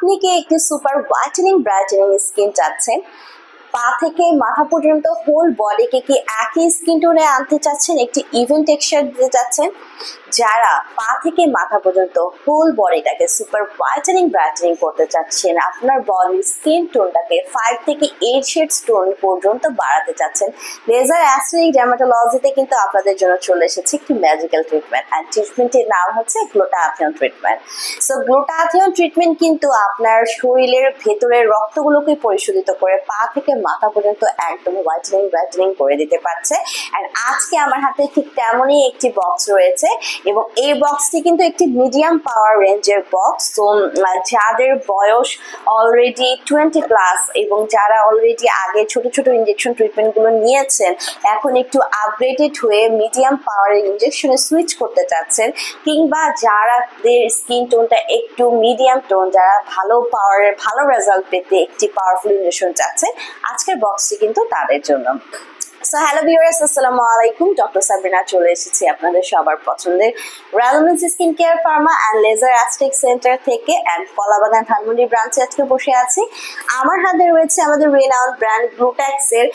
আপনি কি একটি সুপার হোয়াইটেনিং ব্রাইটেনিং স্কিন চাচ্ছেন? পা থেকে মাথা পর্যন্ত হোল বডিকে কি একই স্কিন টোনে আনতে চাচ্ছেন? একটি ইভেন টেক্সচার দিতে চাচ্ছেন? যারা পা থেকে মাথা পর্যন্ত হোল বডিটাকে সুপার হোয়াইটেনিং ব্রাইটেনিং করতে চাচ্ছেন, আপনার বডির স্কিন টোনটাকে ফাইভ থেকে এইট শেড টোন পর্যন্ত বাড়াতে চাচ্ছেন লেজার অ্যাস্ট্রিক ডেমাটোলজিতে কিন্তু আপনাদের জন্য চলে এসেছে একটি ম্যাজিক্যাল ট্রিটমেন্ট অ্যান্ড ট্রিটমেন্টের নাম হচ্ছে glutathione treatment so glutathione treatment কিন্তু আপনার শরীরের ভেতরের রক্তগুলোকে পরিশোধিত করে পা থেকে মাথা পর্যন্ত একদম হোয়াইটেনিং ব্রাইটেনিং করে দিতে পারছে। অ্যান্ড আজকে আমার হাতে ঠিক তেমনই একটি বক্স রয়েছে। এবং এই বক্সটি কিন্তু একটি মিডিয়াম পাওয়ার রেঞ্জের বক্স তো যাদের বয়স অলরেডি টোয়েন্টি প্লাস এবং যারা অলরেডি আগে ছোট ছোট ইঞ্জেকশন ট্রিটমেন্টগুলো নিয়েছেন, এখন একটু আপগ্রেডেড হয়ে মিডিয়াম পাওয়ারের ইঞ্জেকশনে সুইচ করতে চাচ্ছেন, কিংবা যারাদের স্কিন টোনটা একটু মিডিয়াম টোন যারা ভালো পাওয়ারের ভালো রেজাল্ট পেতে একটি পাওয়ারফুল ইঞ্জেকশন চাচ্ছেন, আজকের বক্সটি কিন্তু তাদের জন্য। সো হ্যালো ভিউয়ার্স আসসালামু আলাইকুম ডক্টর সাবিনা চলে এসেছি আপনাদের সবার পছন্দের রেলমেন্স skin care pharma and laser aesthetic centre থেকে অ্যান্ড কলাবাগান ধানমন্ডি ব্রাঞ্চে আজকে বসে আছি। আমার হাতে রয়েছে আমাদের রেনাউন্ড ব্র্যান্ড গ্লুট্যাক্সের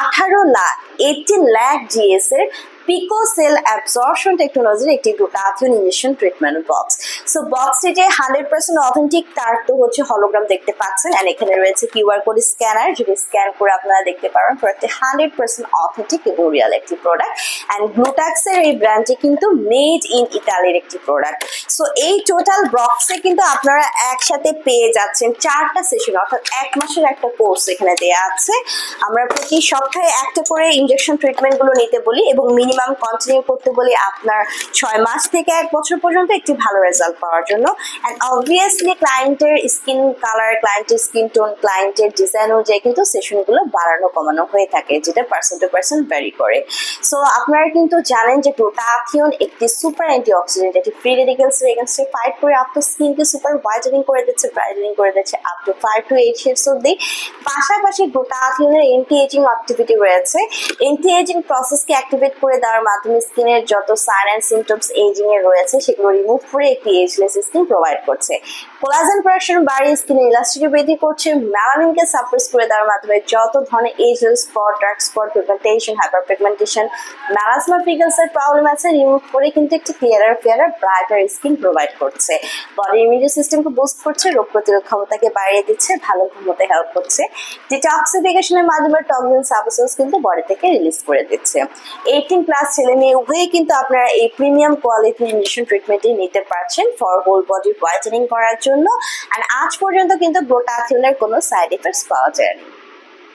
আঠারো লাখ এইটিন লাখ জিএস এর পিকো সেল অ্যাবজর্পশন টেকনোলজির একটি glutathione injection treatment box so বক্সটি যে হান্ড্রেড পার্সেন্ট অথেন্টিক তার তো হচ্ছে হলোগ্রাম দেখতে পাচ্ছেন অ্যান্ড এখানে রয়েছে কিউআর কোড স্ক্যানার যেটি স্ক্যান করে আপনারা দেখতে পারবেন প্রোডাক্টটি হান্ড্রেড পার্সেন্ট অথেন্টিক এবং রিয়াল একটি প্রোডাক্ট অ্যান্ড গ্লুটাক্সের এই ব্র্যান্ডটি কিন্তু মেড ইন ইটালির একটি প্রোডাক্ট সো এই টোটাল বক্সে কিন্তু আপনারা একসাথে পেয়ে যাচ্ছেন চারটা সেশন অর্থাৎ এক মাসের একটা কোর্স এখানে দেওয়া আছে। আমরা প্রতি সপ্তাহে একটা করে ইনজেকশন ট্রিটমেন্টগুলো নিতে বলি এবং মিনিমাম কন্টিনিউ করতে বলি আপনার ছয় মাস থেকে এক বছর পর্যন্ত একটি ভালো রেজাল্ট পাওয়ার জন্য। অ্যান্ড অবভিয়াসলি ক্লায়েন্টের স্কিন কালার ক্লায়েন্টের স্কিন টোন ক্লায়েন্টের ডিজাইন অনুযায়ী কিন্তু সেশনগুলো বাড়ানো, কমানো হয়ে থাকে, যেটা পার্সন টু পার্সন ভ্যারি করে। সো আপনারা কিন্তু জানেন যে গ্লুটাথিয়ন একটি সুপার অ্যান্টি অক্সিডেন্ট একটি ফ্রি রেডিকেলস এগেনস্টে ফাইট করে আপনার স্কিনকে সুপার হোয়াইটেনিং করে দিচ্ছে ব্রাইটেনিং করে দিচ্ছে up to five to eight shades অব্দি পাশাপাশি গ্লুটাথিয়নের এন্টি এজিং অ্যাক্টিভিটি রয়েছে। এন্টি এজিং প্রসেসকে অ্যাক্টিভেট করে দেওয়ার মাধ্যমে স্কিনের যত সাইন অ্যান্ড সিমটমস এজিং এর রয়েছে, সেগুলো রিমুভ করে একটি এজলেস স্কিন প্রোভাইড করছে। কোলাজেন প্রোডাকশন বাড়িয়ে স্কিনের ইলাস্টিটি বৃদ্ধি করছে। মেলানিনকে সাপ্রেস করে দেওয়ার মাধ্যমে যত ধরনের age spot dark spot pigmentation hyper pigmentation melasma পিগলসের problem আছে রিমুভ করে কিন্তু একটি clearer clearer brighter skin provide করছে। বডি ইমিউনিটি সিস্টেমকে বুস্ট করছে, রোগ প্রতিরোধ ক্ষমতাকে বাড়িয়ে দিচ্ছে, ভালো ঘুমোতে হেল্প করছে। ডিটক্সিফিকেশনের মাধ্যমে টক্সিন সাবস্টেন্স কিন্তু বডি থেকে রিলিজ করে দিচ্ছে। এইটিন প্লাস ছেলে মেয়ে উভয়ে কিন্তু আপনারা এই প্রিমিয়াম কোয়ালিটি ইঞ্জেকশন ট্রিটমেন্টই নিতে পারছেন ফর হোল বডি হোয়াইটেনিং করার জন্য। আর আজ পর্যন্ত কিন্তু গ্লোটাথিয়নের কোনো সাইড এফেক্টস পাওয়া যায়নি।